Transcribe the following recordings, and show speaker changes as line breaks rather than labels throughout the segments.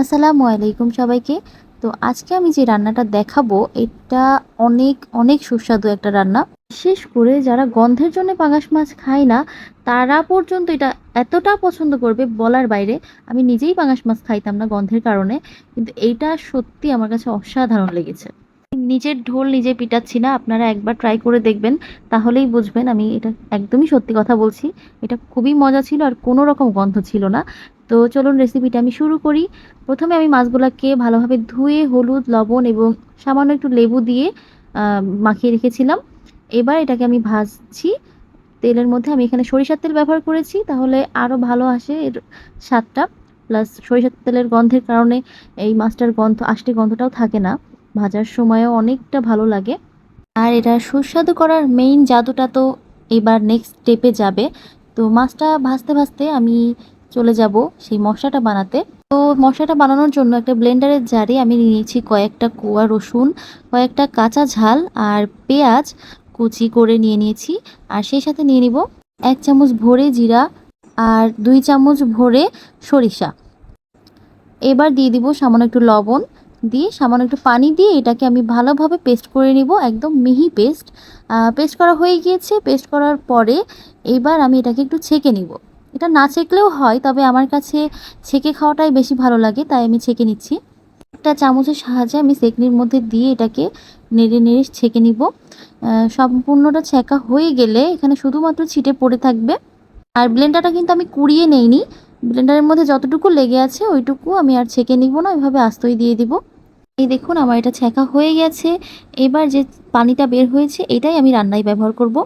আসসালামু আলাইকুম সবাইকে। তো আজকে আমি যে রান্নাটা দেখাবো, এটা অনেক অনেক সুস্বাদু একটা রান্না। বিশেষ করে যারা গন্ধের জন্য পাঙাশ মাছ খায় না, তারা পর্যন্ত এটা এতটা পছন্দ করবে বলার বাইরে। আমি নিজেই পাঙাশ মাছ খাইতাম না গন্ধের কারণে, কিন্তু এইটা সত্যি আমার কাছে অসাধারণ লেগেছে। নিজের ঢোল নিজে পিটাচ্ছি না, আপনারা একবার ট্রাই করে দেখবেন, তাহলেই বুঝবেন আমি এটা একদমই সত্যি কথা বলছি। এটা খুবই মজা ছিল আর কোনো রকম গন্ধ ছিল না। তো চলুন রেসিপিটা আমি শুরু করি। প্রথমে আমি মাছগুলোকে ভালোভাবে ধুয়ে হলুদ, লবণ এবং সামান্য একটু লেবু দিয়ে মাখিয়ে রেখেছিলাম। এবার এটাকে আমি ভাজছি। তেলের মধ্যে আমি এখানে সরিষার তেল ব্যবহার করেছি, তাহলে আরও ভালো আসে এর স্বাদটা। প্লাস সরিষার তেলের গন্ধের কারণে এই মাছটার গন্ধ, আষ্টে গন্ধটাও থাকে না। ভাজার সময়ও অনেকটা ভালো লাগে। আর এটা সুস্বাদু করার মেইন জাদুটা তো এবার নেক্সট স্টেপে যাবে। তো মাছটা ভাজতে ভাজতে আমি চলে যাব সেই মশলাটা বানাতে। তো মশলাটা বানানোর জন্য একটা ব্লেন্ডারের জারে আমি নিয়েছি কয়েকটা কোয়া রসুন, কয়েকটা কাঁচা ঝাল আর পেঁয়াজ কুচি করে নিয়ে নিয়েছি। আর সেই সাথে নিয়ে নিব এক চামচ ভরে জিরা আর দুই চামচ ভরে সরিষা। এবার দিয়ে দিব সামান্য একটু লবণ। দিয়ে সামান্য একটু পানি দিয়ে এটাকে আমি ভালোভাবে পেস্ট করে নিব, একদম মিহি পেস্ট। পেস্ট করা হয়ে গিয়েছে, পেস্ট করার পরে এবার আমি এটাকে একটু ছেঁকে নিব। এটা না ছেঁকলেও হয়, তবে আমার কাছে ছেঁকে খাওয়াটাই বেশি ভালো লাগে, তাই আমি ছেঁকে নিচ্ছি। একটা চামচের সাহায্যে আমি সেকনির মধ্যে দিয়ে এটাকে নেড়ে নেড়ে ছেঁকে নিব। সম্পূর্ণটা ছেঁকা হয়ে গেলে এখানে শুধুমাত্র ছিটে পড়ে থাকবে। আর ব্লেন্ডারটা কিন্তু আমি কুড়িয়ে নেইনি। ব্লেন্ডারের মধ্যে যতটুকু লেগে আছে, ওইটুকু আমি আর ছেঁকে নিব না এভাবে আস্তই দিয়ে দিব। এই দেখুন, আমার এটা ছেঁকা হয়ে গেছে। এবার যে পানিটা বের হয়েছে, এটাই আমি রান্নায় ব্যবহার করব।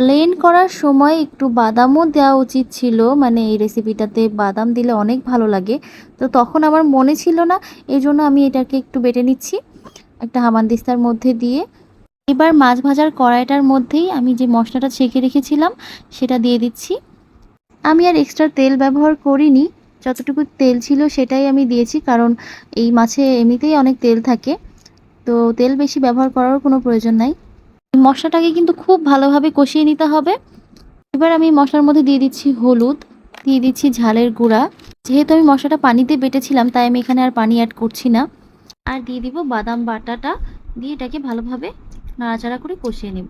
প্লেন করার সময় একটু বাদামও দেওয়া উচিত ছিল। মানে এই রেসিপিটাতে বাদাম দিলে অনেক ভালো লাগে। তো তখন আমার মনে ছিল না, এই জন্য আমি এটাকে একটু বেটে নিচ্ছি। একটা হামানদিস্তার মধ্যে দিয়ে। এবার মাছ ভাজার কড়াইটার মধ্যেই আমি যে মশলাটা ছেঁকে রেখেছিলাম, সেটা দিয়ে দিচ্ছি। আমি আর এক্সট্রা তেল ব্যবহার করিনি। যতটুকু তেল ছিল সেটাই আমি দিয়েছি, কারণ এই মাছে এমনিতেই অনেক তেল থাকে। তো তেল বেশি ব্যবহার করার কোনো প্রয়োজন নাই। মশলাটাকে কিন্তু খুব ভালোভাবে কষিয়ে নিতে হবে। এবার আমি মশলার মধ্যে দিয়ে দিচ্ছি হলুদ, দিয়ে দিচ্ছি ঝালের গুঁড়া। যেহেতু আমি মশলাটা পানিতে বেটেছিলাম, তাই আমি এখানে আর পানি অ্যাড করছি না। আর দিয়ে দিব বাদাম বাটাটা, দিয়ে এটাকে ভালোভাবে নাড়াচাড়া করে কষিয়ে নেব।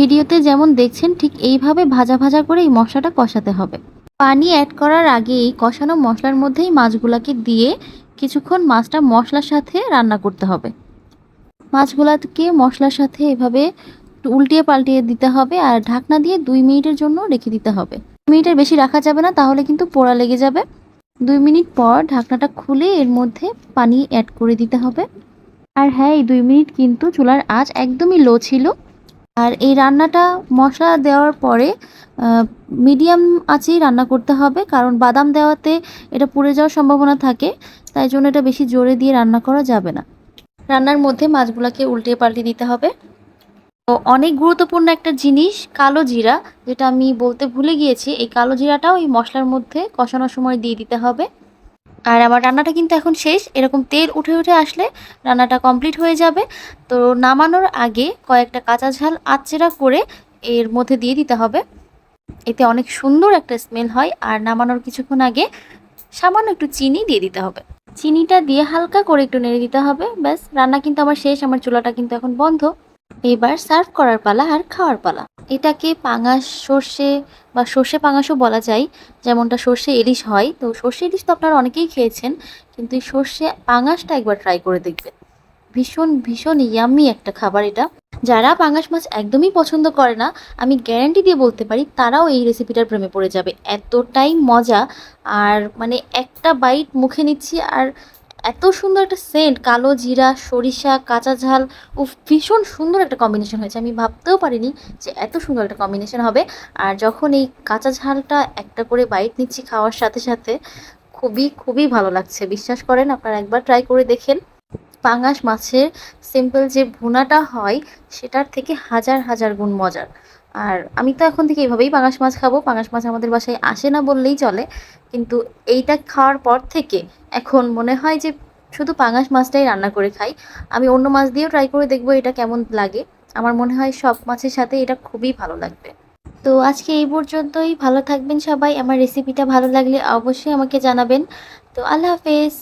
ভিডিওতে যেমন দেখছেন, ঠিক এইভাবে ভাজা ভাজা করে এই মশলাটা কষাতে হবে। পানি অ্যাড করার আগেই কষানো মশলার মধ্যেই মাছগুলাকে দিয়ে কিছুক্ষণ মাছটা মশলার সাথে রান্না করতে হবে। মাছগুলাকে মশলার সাথে এভাবে উল্টিয়ে পাল্টিয়ে দিতে হবে আর ঢাকনা দিয়ে দুই মিনিটের জন্য রেখে দিতে হবে। মিনিটের বেশি রাখা যাবে না, তাহলে কিন্তু পোড়া লেগে যাবে। দুই মিনিট পর ঢাকনাটা খুলে এর মধ্যে পানি অ্যাড করে দিতে হবে। আর হ্যাঁ এই দুই মিনিট কিন্তু চুলার আঁচ একদমই লো ছিল। আর এই রান্নাটা মশলা দেওয়ার পরে মিডিয়াম আঁচেই রান্না করতে হবে, কারণ বাদাম দেওয়াতে এটা পুড়ে যাওয়ার সম্ভাবনা থাকে, তাই জন্য এটা বেশি জোরে দিয়ে রান্না করা যাবে না। রান্নার মধ্যে মাছগুলোকে উল্টে পাল্টে দিতে হবে। তো অনেক গুরুত্বপূর্ণ একটা জিনিস, কালো জিরা, যেটা আমি বলতে ভুলে গিয়েছি, এই কালো জিরাটাও এই মশলার মধ্যে কষানোর সময় দিয়ে দিতে হবে। আর আমার রান্নাটা কিন্তু এখন শেষ। এরকম তেল উঠে উঠে আসলে রান্নাটা কমপ্লিট হয়ে যাবে। তো নামানোর আগে কয়েকটা কাঁচা ঝাল আচেরা করে এর মধ্যে দিয়ে দিতে হবে। এতে অনেক সুন্দর একটা স্মেল হয়। আর নামানোর কিছুক্ষণ আগে সামান্য একটু চিনি দিয়ে দিতে হবে। চিনিটা দিয়ে হালকা করে একটু নেড়ে দিতে হবে। ব্যাস, রান্না কিন্তু আমার শেষ। আমার চুলাটা কিন্তু এখন বন্ধ। এবার সার্ভ করার পালা আর খাওয়ার পালা। এটাকে পাঙাশ, সর্ষে বা সর্ষে পাঙাশও বলা যায়। যেমনটা সর্ষে ইলিশ হয়। তো সর্ষে ইলিশ তো আপনারা অনেকেই খেয়েছেন, কিন্তু এই সর্ষে পাঙাশটা একবার ট্রাই করে দেখবেন। ভীষণ ভীষণ ইয়াম্মি একটা খাবার এটা। যারা পাঙাশ মাছ একদমই পছন্দ করে না, আমি গ্যারান্টি দিয়ে বলতে পারি, তারাও এই রেসিপিটার প্রেমে পড়ে যাবে। এতটাই মজা। আর মানে একটা বাইট মুখে নিচ্ছি আর এত সুন্দর একটা সেন্ট কালো জিরা, সরিষা, কাঁচা ঝাল ও ভীষণ সুন্দর একটা কম্বিনেশন হয়েছে। আমি ভাবতেও পারিনি যে এত সুন্দর একটা কম্বিনেশন হবে। আর যখন এই কাঁচা ঝালটা একটা করে বাইট নিচ্ছি খাওয়ার সাথে সাথে, খুবই খুবই ভালো লাগছে। বিশ্বাস করেন, আপনারা একবার ট্রাই করে দেখেন। পাঙাশ মাছের সিম্পল যে ভুনাটা হয়, সেটার থেকে হাজার হাজার গুণ মজার। আর আমি তো এখন থেকে এইভাবেই পাঙাশ মাছ খাব। পাঙাশ মাছ আমাদের বাসায় আসে না বললেই চলে। কিন্তু এইটা খাওয়ার পর থেকে এখন মনে হয় যে শুধু পাঙাশ মাছটাই রান্না করে খাই। আমি অন্য মাছ দিয়েও ট্রাই করে দেখব এটা কেমন লাগে। আমার মনে হয় সব মাছের সাথে এটা খুবই ভালো লাগবে। তো আজকে এই পর্যন্তই। ভালো থাকবেন সবাই। আমার রেসিপিটা ভালো লাগলে অবশ্যই আমাকে জানাবেন। তো আল্লাহ হাফেজ।